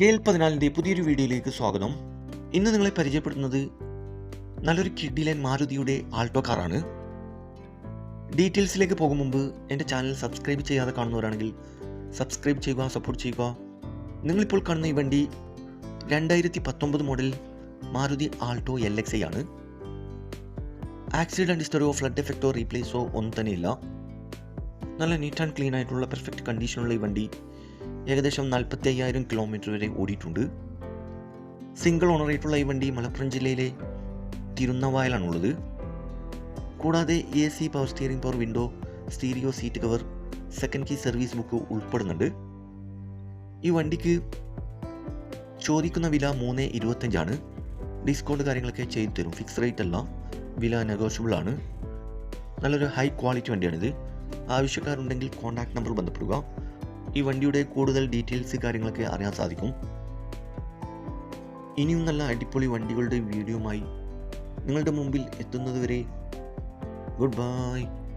K L പതിനാലിന്റെ പുതിയൊരു വീഡിയോയിലേക്ക് സ്വാഗതം. ഇന്ന് നിങ്ങളെ പരിചയപ്പെടുത്തുന്നത് നല്ലൊരു കിഡിലൻ മാരുതിയുടെ ആൾട്ടോ കാറാണ്. ഡീറ്റെയിൽസിലേക്ക് പോകും മുമ്പ് എന്റെ ചാനൽ സബ്സ്ക്രൈബ് ചെയ്യാതെ കാണുന്നവരാണെങ്കിൽ സബ്സ്ക്രൈബ് ചെയ്യുക സപ്പോർട്ട് ചെയ്യുക. നിങ്ങളിപ്പോൾ കാണുന്ന ഈ വണ്ടി രണ്ടായിരത്തി പത്തൊമ്പത് model Maruti Alto L X I ആണ്. ആക്സിഡന്റ് ഹിസ്റ്ററിയോ ഫ്ലഡ് എഫക്റ്റോ റീപ്ലേസോ ഒന്നും തന്നെയില്ല. നല്ല നീറ്റ് ആൻഡ് ക്ലീൻ ആയിട്ടുള്ള പെർഫെക്റ്റ് കണ്ടീഷനുള്ള ഈ വണ്ടി ഏകദേശം നാൽപ്പത്തി അയ്യായിരം കിലോമീറ്റർ വരെ ഓടിയിട്ടുണ്ട്. സിംഗിൾ ഓണറായിട്ടുള്ള ഈ വണ്ടി മലപ്പുറം ജില്ലയിലെ തിരുന്നവായലാണുള്ളത് കൂടാതെ A C power steering power window stereo seat cover second key service book ഉൾപ്പെടുന്നുണ്ട്. ഈ വണ്ടിക്ക് ചോദിക്കുന്ന വില മൂന്ന് ഇരുപത്തഞ്ചാണ്. ഡിസ്കൗണ്ട് കാര്യങ്ങളൊക്കെ ചെയ്തു തരും. ഫിക്സ് റേറ്റ് അല്ല വില നെഗോഷ്യബിൾ ആണ്. നല്ലൊരു ഹൈ ക്വാളിറ്റി വണ്ടിയാണിത്. ആവശ്യക്കാരുണ്ടെങ്കിൽ കോൺടാക്ട് നമ്പർ ബന്ധപ്പെടുക. ഈ വണ്ടിയുടെ കൂടുതൽ ഡീറ്റെയിൽസ് കാര്യങ്ങളൊക്കെ അറിയാൻ സാധിക്കും. ഇനിയും നല്ല അടിപൊളി വണ്ടികളുടെ വീഡിയോമായി നിങ്ങളുടെ മുമ്പിൽ എത്തുന്നതുവരെ ഗുഡ് ബൈ.